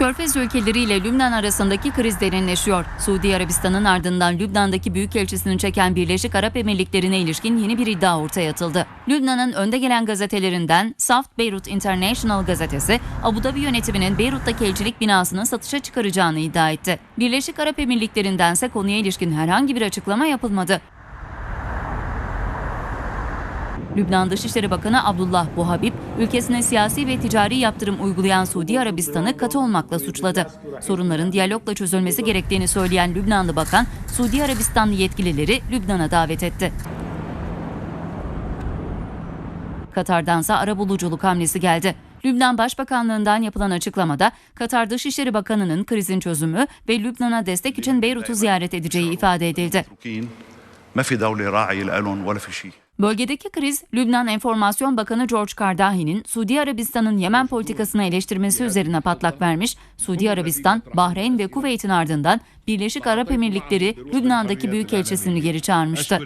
Körfez ülkeleriyle Lübnan arasındaki kriz derinleşiyor. Suudi Arabistan'ın ardından Lübnan'daki büyükelçisini çeken Birleşik Arap Emirlikleri'ne ilişkin yeni bir iddia ortaya atıldı. Lübnan'ın önde gelen gazetelerinden Saft Beirut International gazetesi, Abu Dhabi yönetiminin Beyrut'taki elçilik binasını satışa çıkaracağını iddia etti. Birleşik Arap Emirlikleri'ndense konuya ilişkin herhangi bir açıklama yapılmadı. Lübnan Dışişleri Bakanı Abdullah Buhabib, ülkesine siyasi ve ticari yaptırım uygulayan Suudi Arabistan'ı katı olmakla suçladı. Sorunların diyalogla çözülmesi gerektiğini söyleyen Lübnanlı bakan, Suudi Arabistanlı yetkilileri Lübnan'a davet etti. Katar'dansa arabuluculuk hamlesi geldi. Lübnan Başbakanlığından yapılan açıklamada Katar Dışişleri Bakanı'nın krizin çözümü ve Lübnan'a destek için Beyrut'u ziyaret edeceği ifade edildi. Bölgedeki kriz, Lübnan Enformasyon Bakanı George Kardahi'nin Suudi Arabistan'ın Yemen politikasına eleştirmesi üzerine patlak vermiş, Suudi Arabistan, Bahreyn ve Kuveyt'in ardından Birleşik Arap Emirlikleri Lübnan'daki büyükelçisini geri çağırmıştı.